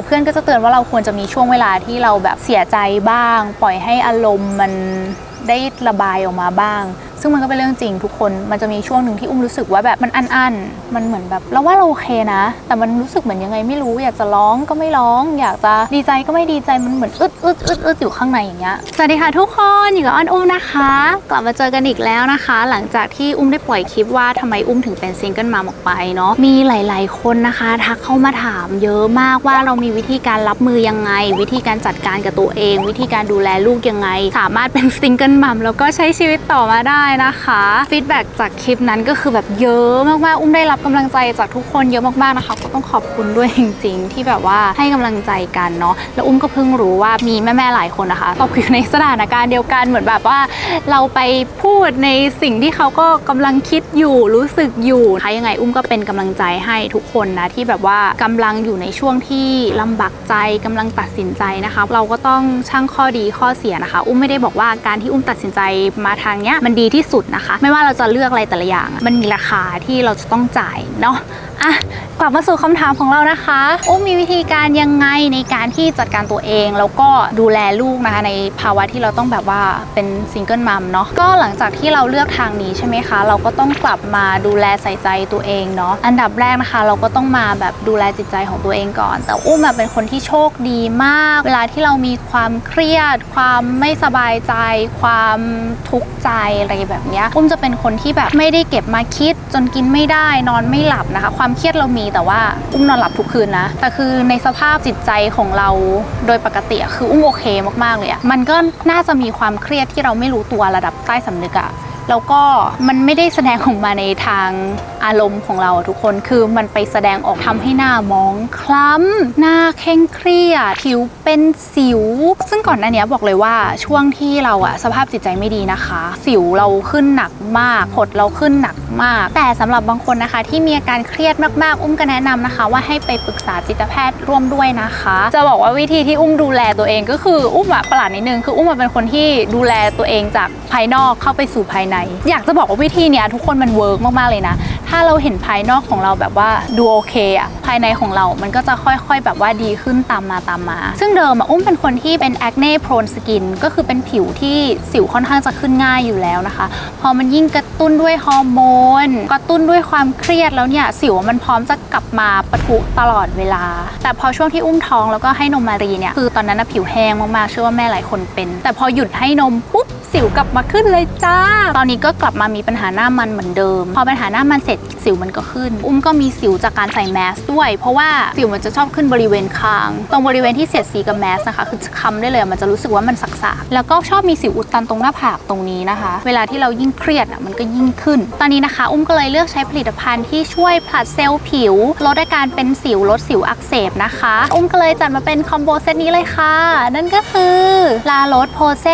แต่เพื่อนก็จะเตือนว่าเราควรจะมีช่วงเวลาที่เราแบบเสียใจบ้าง ปล่อยให้อารมณ์มันได้ระบายออกมาบ้าง ซึ่งมันก็เป็นเรื่องจริงทุกคน มันจะมีช่วงหนึ่งที่อุ้มรู้สึกว่าแบบมันอันๆมันเหมือนแบบเราว่าเราโอเคนะ แต่มันรู้สึกเหมือนยังไงไม่รู้ อยากจะร้องก็ไม่ร้อง อยากจะดีใจก็ไม่ดีใจ มันเหมือนอึดอึดอึดอึดอยู่ข้างในอย่างเงี้ย สวัสดีค่ะทุกคนอยู่กับอ้อนอุ้มนะคะ กลับมาเจอกันอีกแล้วนะคะ หลังจากที่อุ้มได้ปล่อยคลิปว่าทำไมอุ้มถึงเป็นซิงเกิลมัมออกไปเนาะ มีหลาย ๆ คนนะคะ ทักเข้ามาถามเยอะมากว่าเรามีวิธีการรับมือยังไง วิธีการจัดการกับตัวเอง วิธีการดูแลลูกยังไง สามารถเป็นซิงเกิลมัมแล้วก็ใช้ชีวิตต่อมาได้นะคะฟีดแบ็จากคลิปนั้นก็คือแบบเยอะมากๆ อุ้มได้รับกำลังใจจากทุกคนเยอะมากๆนะคะก็ต้องขอบคุณด้วยจริง ๆ ที่แบบว่าให้กำลังใจกันเนาะแล้วอุ้มก็เพิ่งรู้ว่ามีแม่ๆหลายคนนะคะตกอยู่ในสถานการณ์เดียวกันเหมือนแบบว่า เราไปพูดในสิ่งที่เขาก็กำลังคิดอยู่รู้สึกอยู่ค่ะยังไงอุ้มก็เป็นกำลังใจให้ทุกคนนะที่แบบว่ากำลังอยู่ในช่วงที่ลำบากใจกำลังตัดสินใจนะคะเราก็ต้องชั่งข้อดีข้อเสียนะคะ อุ้มไม่ได้บอกว่าการที่อุ้มตัดสินใจมาทางเนี้ยมันดีที่สุดนะคะ ไม่ว่าเราจะเลือกอะไรแต่ละอย่าง มันมีราคาที่เราจะต้องจ่ายเนาะ อะกลับมาสู่คำถามของเรานะคะอุ้มมีวิธีการยังไงในการที่จัดการตัวเอง แล้วก็ดูแลลูกนะคะในภาวะที่เราต้องแบบว่าเป็นซิงเกิลมัมเนาะก็หลังจากที่เราเลือกทางนี้ใช่ไหมคะ เราก็ต้องกลับมาดูแลใส่ใจตัวเองเนาะอันดับแรกนะคะ เราก็ต้องมาแบบดูแลจิตใจของตัวเองก่อน แต่อุ้มอะเป็นคนที่โชคดีมาก เวลาที่เรามีความเครียด ความไม่สบายใจ ความทุกข์ใจอะไรแบบเนี้ยอุ้มจะเป็นคนที่แบบไม่ได้เก็บมาคิดจนกินไม่ได้นอนไม่หลับนะคะความเครียดเรามีแต่ว่าอุ้มนอนหลับทุกคืนนะ แต่คือในสภาพจิตใจของเราโดยปกติคืออุ้มโอเคมากๆเลยอะมันก็น่าจะมีความเครียดที่เราไม่รู้ตัวระดับใต้สำนึกอะแล้วก็มันไม่ได้แสดงออกมาในทาง อารมณ์ของเราทุกคนคือมันไปแสดงออกทำให้หน้ามองคล้ำหน้าเคร่งเครียดผิวเป็นสิว ซึ่งก่อนหน้านี้บอกเลยว่าช่วงที่เราอะสภาพจิตใจไม่ดีนะคะ สิวเราขึ้นหนักมากผดเราขึ้นหนักมาก แต่สำหรับบางคนนะคะ ที่มีอาการเครียดมากๆ อุ้มก็แนะนำนะคะ ว่าให้ไปปรึกษาจิตแพทย์ร่วมด้วยนะคะ จะบอกว่าวิธีที่อุ้มดูแลตัวเองก็คืออุ้มอะประหลาดนิดนึงคืออุ้มเป็นคนที่ดูแลตัวเองจากภายนอกเข้าไปสู่ภายใน อยากจะบอกว่าวิธีเนี้ยทุกคนมันเวิร์กมากๆเลยนะถ้าเราเห็นภายนอกของเราแบบว่าดูโอเคอะภายในของเรา มันก็จะค่อยๆ แบบว่าดีขึ้นตามมาตามมา ซึ่งเดิมอะอุ้มเป็นคนที่เป็น acne prone skin ก็คือเป็นผิวที่สิวค่อนข้างจะขึ้นง่ายอยู่แล้วนะคะ พอมันยิ่งกระตุ้นด้วยฮอร์โมนกระตุ้นด้วยความเครียดแล้วเนี่ยสิวมันพร้อมจะกลับมาปะทุตลอดเวลา แต่พอช่วงที่อุ้มท้องแล้วก็ให้นมมารีเนี่ยคือตอนนั้นนะผิวแห้งมากๆเชื่อว่าแม่หลายคนเป็น แต่พอหยุดให้นมปุ๊บ สิวกลับมาขึ้นเลยจ้า ตอนนี้ก็กลับมามีปัญหาหน้ามันเหมือนเดิม พอปัญหาหน้ามันเสร็จสิวมันก็ขึ้น อุ้มก็มีสิวจากการใส่แมสด้วย เพราะว่าสิวมันจะชอบขึ้นบริเวณคาง ตรงบริเวณที่เสียดสีกับแมสนะคะ คือคำได้เลยมันจะรู้สึกว่ามันสักๆแล้วก็ชอบมีสิวอุดตันตรงหน้าผากตรงนี้นะคะ เวลาที่เรายิ่งเครียดอะมันก็ยิ่งขึ้น ตอนนี้นะคะ อุ้มก็เลยเลือกใช้ผลิตภัณฑ์ที่ช่วยผลัดเซลล์ผิวลดอาการเป็นสิวลดสิวอักเสบนะคะ อุ้มก็เลยจัดมาเป็นคอมโบเซตนี้เลยค่ะ นั่นก็คือลาโรสโพเซ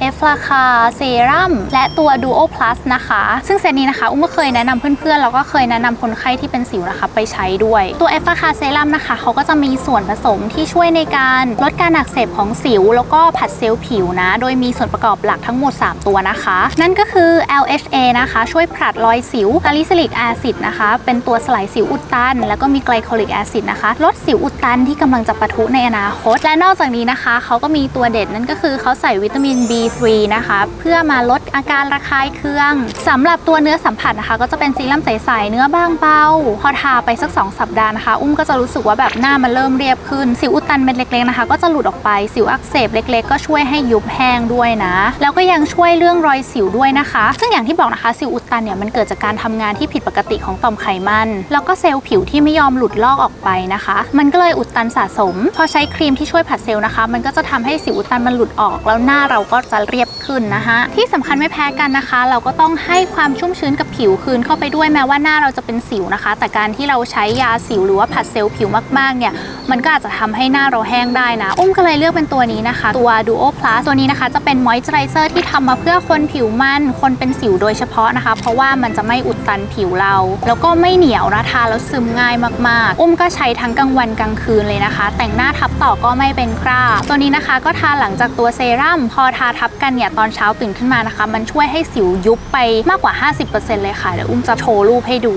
เอฟลาคาเซรั่มและตัว Duo Plus นะคะ ซึ่งเซตนี้นะคะอุ้มก็เคยแนะนำเพื่อนๆแล้วก็เคยแนะนำคนไข้ที่เป็นสิวนะคะไปใช้ด้วย ตัวเอฟลาคาเซรั่มนะคะเขาก็จะมีส่วนผสมที่ช่วยในการลดการอักเสบของสิว แล้วก็ผัดเซลล์ผิวนะ โดยมีส่วนประกอบหลักทั้งหมด 3 ตัวนะคะ นั่นก็คือ LHA นะคะ ช่วยผลัดรอยสิวซาลิซิลิกแอซิดนะคะ เป็นตัวสลายสิวอุดตัน แล้วก็มีไกลโคลิกแอซิดนะคะ ลดสิวอุดตันที่กำลังจะปะทุในอนาคต และนอกจากนี้นะคะเขาก็มีตัวเด็ดนั่นก็คือเขาใส่วิตามิน B3 นะคะเพื่อมาลดอาการระคายเคืองสำหรับตัวเนื้อสัมผัสนะคะ ก็จะเป็นซีรั่มใสๆเนื้อบางเบาพอทาไปสัก 2 สัปดาห์นะคะ อุ้มก็จะรู้สึกว่าแบบหน้ามันเริ่มเรียบขึ้น สิวอุดตันเม็ดเล็กๆนะคะ ก็จะหลุดออกไปสิวอักเสบเล็ก ๆ ก็ช่วยให้ยุบแห้งด้วยนะ แล้วก็ยังช่วยเรื่องรอยสิวด้วยนะคะ ซึ่งอย่างที่บอกนะคะสิวอุดตันเนี่ยมันเกิดจากการทำงานที่ผิดปกติของต่อมไขมัน แล้วก็เซลล์ผิวที่ไม่ยอมหลุดลอกออกไปนะคะ มันก็เลยอุดตันสะสม พอใช้ครีมที่ช่วยผัดเซลล์นะคะ มันก็จะทำให้สิวอุดตันมันหลุดออก แล้วหน้าเราก็จะเรียบขึ้นนะคะที่สำคัญไม่แพ้กันนะคะ เราก็ต้องให้ความชุ่มชื้นกับผิวคืนเข้าไปด้วยแม้ว่าหน้าเราจะเป็นสิวนะคะ แต่การที่เราใช้ยาสิวหรือว่าผัดเซลล์ผิวมากๆเนี่ยมันก็อาจจะทำให้หน้าเราแห้งได้นะ อุ้มก็เลยเลือกเป็นตัวนี้นะคะ ตัว Duo Plus ตัวนี้นะคะจะเป็นมอยส์เจอไรเซอร์ที่ทำมาเพื่อคนผิวมัน คนเป็นสิวโดยเฉพาะนะคะ เพราะว่ามันจะไม่อุดตันผิวเรา แล้วก็ไม่เหนียวนะทาแล้วซึมง่ายมากๆ อุ้มก็ใช้ทั้งกลางวันกลางคืนเลยนะคะ แต่งหน้าทับต่อก็ไม่เป็นคราบตัวนี้นะคะก็ทาหลังจากตัวเซรั่มพอทาทับกันเนี่ยตอนเช้าตื่นขึ้นมานะคะ มันช่วยให้สิวยุบไปมากกว่า 50%เลยค่ะ เดี๋ยวอุ้มจะโชว์รูปให้ดู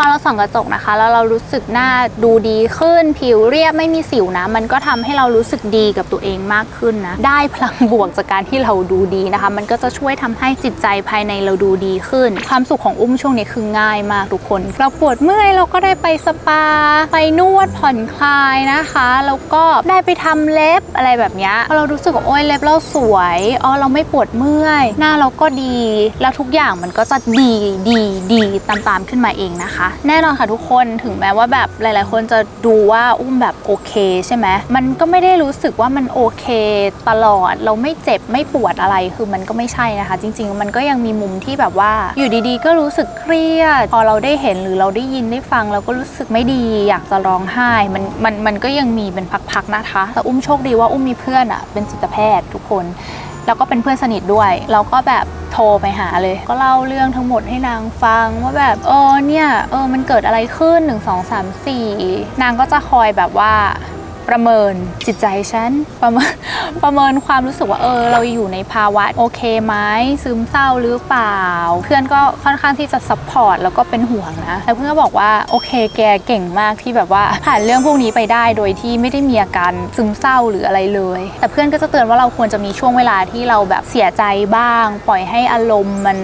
อเราส่องกระจกนะคะ แล้วเรารู้สึกหน้าดูดีขึ้น ผิวเรียบไม่มีสิวนะ มันก็ทำให้เรารู้สึกดีกับตัวเองมากขึ้นนะ ได้พลังบวกจากการที่เราดูดีนะคะ มันก็จะช่วยทำให้จิตใจภายในเราดูดีขึ้น ความสุขของอุ้มช่วงนี้คือง่ายมากทุกคน เราปวดเมื่อยเราก็ได้ไปสปา ไปนวดผ่อนคลายนะคะ แล้วก็ได้ไปทำเล็บอะไรแบบนี้เรารู้สึกว่าโอ้ยเล็บเราสวยอ๋อเราไม่ปวดเมื่อย หน้าเราก็ดี แล้วทุกอย่างมันก็จะดีดีดีตามๆขึ้นมาเองนะคะแน่นอนค่ะทุกคนถึงแม้ว่าแบบหลาย ๆ คนจะดูว่าอุ้มแบบโอเคใช่ไหมมันก็ไม่ได้รู้สึกว่ามันโอเคตลอด เราไม่เจ็บไม่ปวดอะไรคือมันก็ไม่ใช่นะคะ จริง ๆ มันก็ยังมีมุมที่แบบว่า อยู่ดี ๆ ก็รู้สึกเครียด พอเราได้เห็นหรือเราได้ยินได้ฟังเราก็รู้สึกไม่ดี อยากจะร้องไห้มันมันมันก็ยังมีเป็นพัก ๆ นะคะ แต่อุ้มโชคดีว่าอุ้มมีเพื่อนอะเป็นจิตแพทย์ทุกคน แล้วก็เป็นเพื่อนสนิทด้วย เราก็แบบโทรไปหาเลย ก็เล่าเรื่องทั้งหมดให้นางฟังว่าแบบเออเนี่ยเออมันเกิดอะไรขึ้น 1 2 3 4 นางก็จะคอยแบบว่า ประเมินจิตใจฉันประเมินประเมินความรู้สึกว่าเออ เราอยู่ในภาวะโอเคไหมซึมเศร้าหรือเปล่า เพื่อนก็ค่อนข้างที่จะซัพพอร์ตแล้วก็เป็นห่วงนะแล้วเพื่อนก็บอกว่าโอเคแกเก่งมากที่แบบว่าผ่านเรื่องพวกนี้ไปได้โดยที่ไม่ได้มีอาการซึมเศร้าหรืออะไรเลย แต่เพื่อนก็จะเตือนว่าเราควรจะมีช่วงเวลาที่เราแบบเสียใจบ้าง ปล่อยให้อารมณ์มัน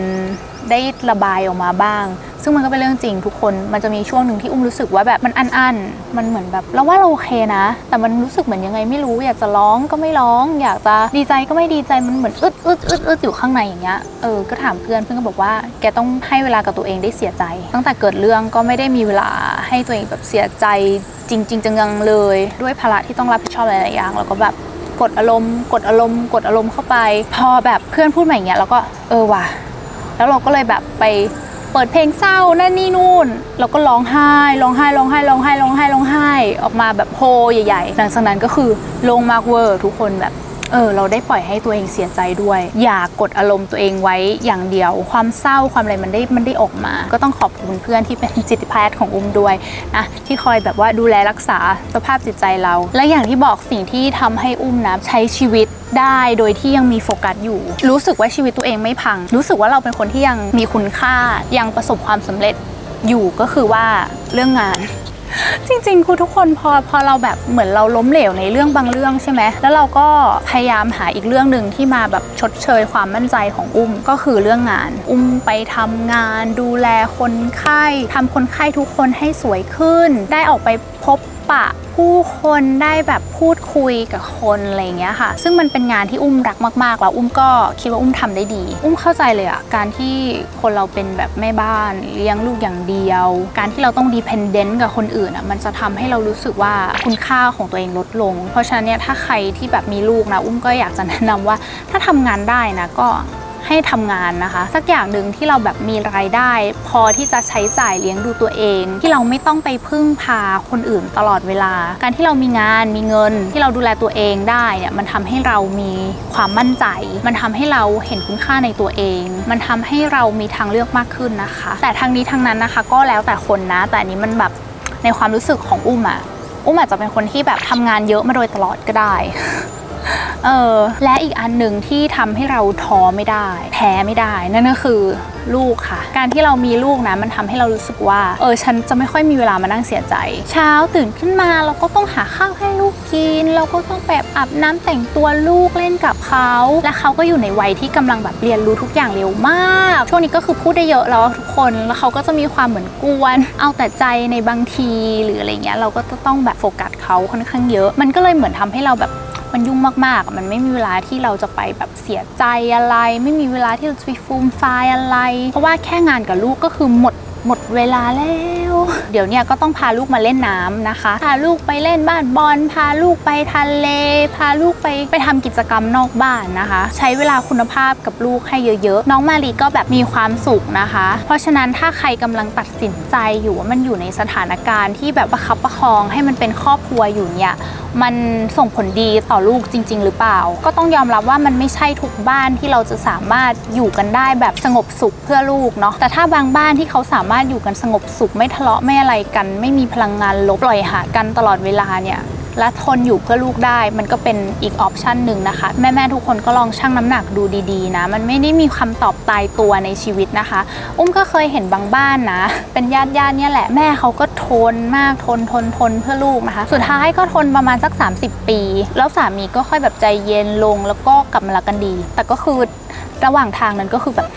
ได้ระบายออกมาบ้าง ซึ่งมันก็เป็นเรื่องจริงทุกคนมันจะมีช่วงหนึ่งที่อุ้มรู้สึกว่าแบบมันอันๆมันเหมือนแบบเราว่าเราโอเคนะ แต่มันรู้สึกเหมือนยังไงไม่รู้ อยากจะร้องก็ไม่ร้อง อยากจะดีใจก็ไม่ดีใจมันเหมือนอึดอึดอึดอึดอยู่ข้างในอย่างเงี้ยเออก็ถามเพื่อนเพื่อนก็บอกว่าแกต้องให้เวลากับตัวเองได้เสียใจ ตั้งแต่เกิดเรื่องก็ไม่ได้มีเวลาให้ตัวเองแบบเสียใจจริงๆจังๆเลยด้วยภาระที่ต้องรับผิดชอบหลายๆอย่างแล้วก็แบบกดอารมณ์ กดอารมณ์ กดอารมณ์เข้าไป พอแบบเพื่อนพูดมาอย่างเงี้ยเราก็เออว่ะ แล้วเราก็เลยแบบไปเปิดเพลงเศร้านั่นนี่นู่น เราก็ร้องไห้ร้องไห้ร้องไห้ร้องไห้ร้องไห้ร้องไห้ ออกมาแบบโฮใหญ่ๆ หลังจากนั้นก็คือลงมากเวอร์ทุกคนแบบ เออเราได้ปล่อยให้ตัวเองเสียใจด้วย อย่ากดอารมณ์ตัวเองไว้อย่างเดียว ความเศร้าความอะไรมันได้มันได้ออกมา ก็ต้องขอบคุณเพื่อนที่เป็นจิตแพทย์ของอุ้มด้วยนะที่คอยแบบว่าดูแลรักษาสภาพจิตใจเรา และอย่างที่บอกสิ่งที่ทำให้อุ้มนะใช้ชีวิตได้โดยที่ยังมีโฟกัสอยู่ รู้สึกว่าชีวิตตัวเองไม่พัง รู้สึกว่าเราเป็นคนที่ยังมีคุณค่ายังประสบความสำเร็จอยู่ก็คือว่าเรื่องงาน จริงๆคือทุกคนพอพอเราแบบเหมือนเราล้มเหลวในเรื่องบางเรื่องใช่ไหมแล้วเราก็พยายามหาอีกเรื่องหนึ่งที่มาแบบชดเชยความมั่นใจของอุ้มก็คือเรื่องงาน อุ้มไปทำงาน ดูแลคนไข้ทำคนไข้ทุกคนให้สวยขึ้น ได้ออกไปพบ ปะผู้คนได้แบบพูดคุยกับคนอะไรเงี้ยค่ะ ซึ่งมันเป็นงานที่อุ้มรักมากๆแล้วอุ้มก็คิดว่าอุ้มทำได้ดี อุ้มเข้าใจเลยอะการที่คนเราเป็นแบบแม่บ้านเลี้ยงลูกอย่างเดียว การที่เราต้องดีพนเดนต์กับคนอื่นอะมันจะทำให้เรารู้สึกว่าคุณค่าของตัวเองลดลง เพราะฉะนั้นเนี่ยถ้าใครที่แบบมีลูกนะอุ้มก็อยากจะแนะนำว่าถ้าทำงานได้นะก็ ให้ทำงานนะคะ สักอย่างหนึ่งที่เราแบบมีรายได้ พอที่จะใช้จ่ายเลี้ยงดูตัวเอง ที่เราไม่ต้องไปพึ่งพาคนอื่นตลอดเวลา การที่เรามีงานมีเงิน ที่เราดูแลตัวเองได้เนี่ยมันทำให้เรามีความมั่นใจ มันทำให้เราเห็นคุณค่าในตัวเอง มันทำให้เรามีทางเลือกมากขึ้นนะคะ แต่ทางนี้ทางนั้นนะคะ ก็แล้วแต่คนนะ แต่อันนี้มันแบบในความรู้สึกของอุ้มอะอุ้มอาจจะเป็นคนที่แบบทำงานเยอะมาโดยตลอดก็ได้ เออและอีกอันหนึ่งที่ทำให้เราท้อไม่ได้ แพ้ไม่ได้ นั่นก็คือลูกค่ะ การที่เรามีลูกนะมันทำให้เรารู้สึกว่า เออฉันจะไม่ค่อยมีเวลามานั่งเสียใจ เช้าตื่นขึ้นมาเราก็ต้องหาข้าวให้ลูกกิน เราก็ต้องแบบอาบน้ำแต่งตัวลูกเล่นกับเขา และเขาก็อยู่ในวัยที่กำลังแบบเรียนรู้ทุกอย่างเร็วมาก ช่วงนี้ก็คือพูดได้เยอะแล้วทุกคนแล้วเขาก็จะมีความเหมือนกวน เอาแต่ใจในบางทีหรืออะไรเงี้ยเราก็จะต้องแบบโฟกัสเขาค่อนข้างเยอะ มันก็เลยเหมือนทำให้เราแบบ มันยุ่งมากๆ มันไม่มีเวลาที่เราจะไปแบบเสียใจอะไร ไม่มีเวลาที่เราจะไปฟูมไฟอะไร เพราะว่าแค่งานกับลูกก็คือหมดหมดเวลาแล้ว เดี๋ยวเนี้ยก็ต้องพาลูกมาเล่นน้ำนะคะ พาลูกไปเล่นบ้านบอล พาลูกไปทะเล พาลูกไปไปทำกิจกรรมนอกบ้านนะคะ ใช้เวลาคุณภาพกับลูกให้เยอะๆ น้องมารีก็แบบมีความสุขนะคะ เพราะฉะนั้นถ้าใครกำลังตัดสินใจอยู่ว่ามันอยู่ในสถานการณ์ที่แบบประคับประคองให้มันเป็นครอบครัวอยู่เนี่ย มันส่งผลดีต่อลูกจริง ๆ หรือเปล่า ก็ต้องยอมรับว่ามันไม่ใช่ทุกบ้านที่เราจะสามารถอยู่กันได้แบบสงบสุขเพื่อลูกเนาะแต่ถ้าบางบ้านที่เขาสามารถอยู่กันสงบสุขไม่ทะเลาะไม่อะไรกัน ไม่มีพลังงานลบปล่อยหากันตลอดเวลาเนี่ย และทนอยู่เพื่อลูกได้ มันก็เป็นอีกออปชันหนึ่งนะคะ แม่ ๆ ทุกคนก็ลองชั่งน้ำหนักดูดีๆนะ มันไม่ได้มีคำตอบตายตัวในชีวิตนะคะ อุ้มก็เคยเห็นบางบ้านนะ เป็นญาติญาติเนี่ยแหละแม่เขาก็ทนมากทนทนทนเพื่อลูกนะคะ สุดท้ายก็ทนประมาณสัก 30 ปี แล้วสามีก็ค่อยแบบใจเย็นลงแล้วก็กลับมารักกันดี แต่ก็คือระหว่างทางนั้นก็คือแบบ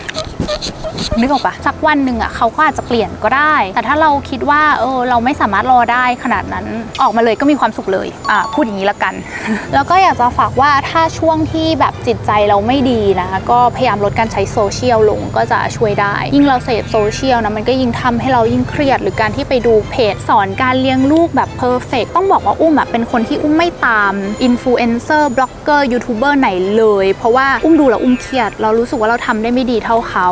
นึกออกปะสักวันหนึ่งอะเขาก็อาจจะเปลี่ยนก็ได้ แต่ถ้าเราคิดว่าเออเราไม่สามารถรอได้ขนาดนั้นออกมาเลยก็มีความสุขเลยอะพูดอย่างนี้ละกัน แล้วก็อยากจะฝากว่าถ้าช่วงที่แบบจิตใจเราไม่ดีนะก็พยายามลดการใช้โซเชียลลงก็จะช่วยได้ ยิ่งเราเสพโซเชียลนะมันก็ยิ่งทำให้เรายิ่งเครียด หรือการที่ไปดูเพจสอนการเลี้ยงลูกแบบเพอร์เฟกต้องบอกว่าอุ้มอะเป็นคนที่อุ้มไม่ตามอินฟลูเอนเซอร์บล็อกเกอร์ยูทูบเบอร์ไหนเลย เพราะว่าอุ้มดูแล้วอุ้มเครียด เรารู้สึกว่าเราทำได้ไม่ดีเท่าเขา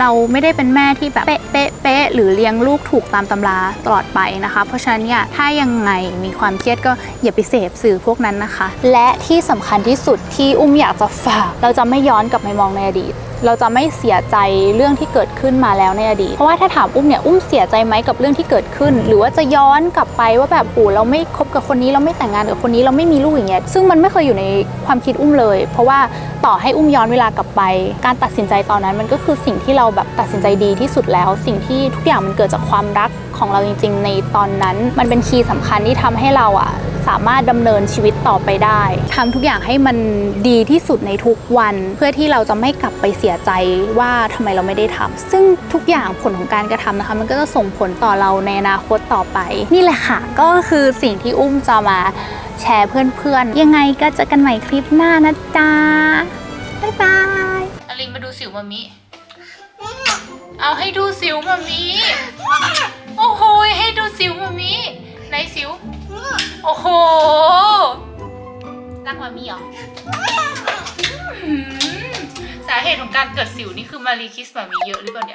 เราไม่ได้เป็นแม่ที่แบบเป๊ะเป๊ะเป๊ะหรือเลี้ยงลูกถูกตามตำราตลอดไปนะคะ เพราะฉะนั้นเนี่ยถ้ายังไงมีความเครียดก็อย่าไปเสพสื่อพวกนั้นนะคะ และที่สำคัญที่สุดที่อุ้มอยากจะฝาก เราจะไม่ย้อนกลับไปมองในอดีต เราจะไม่เสียใจเรื่องที่เกิดขึ้นมาแล้วในอดีต เพราะว่าถ้าถามอุ้มเนี่ย อุ้มเสียใจไหมกับเรื่องที่เกิดขึ้น หรือว่าจะย้อนกลับไปว่าแบบโอ้เราไม่คบกับคนนี้เราไม่แต่งงานกับคนนี้เราไม่มีลูกอย่างเงี้ย ซึ่งมันไม่เคยอยู่ในความคิดอุ้มเลย เพราะว่าต่อให้อุ้มย้อนเวลากลับไป การตัดสินใจตอนนั้นมันก็คือสิ่งที่เราแบบตัดสินใจดีที่สุดแล้ว สิ่งที่ทุกอย่างมันเกิดจากความรักของเราจริง ๆ ในตอนนั้น มันเป็นคีย์สำคัญที่ทำให้เราอะ สามารถดำเนินชีวิตต่อไปได้ทำทุกอย่างให้มันดีที่สุดในทุกวัน เพื่อที่เราจะไม่กลับไปเสียใจว่าทำไมเราไม่ได้ทำซึ่งทุกอย่างผลของการกระทำนะคะ มันก็จะส่งผลต่อเราในอนาคตต่อไป นี่แหละค่ะ ก็คือสิ่งที่อุ้มจะมาแชร์เพื่อนๆ ยังไงก็เจอกันใหม่คลิปหน้านะจ๊ะบ๊ายบายอลินมาดูสิวมามิเอาให้ดูสิวมามิโอ้โหให้ดูสิวมามิไหนสิว โอ้โห รักมามีเหรออื้อหือสาเหตุของการเกิดสิวนี่คือมารีคิสมามีเยอะหรือเปล่าเนี่ย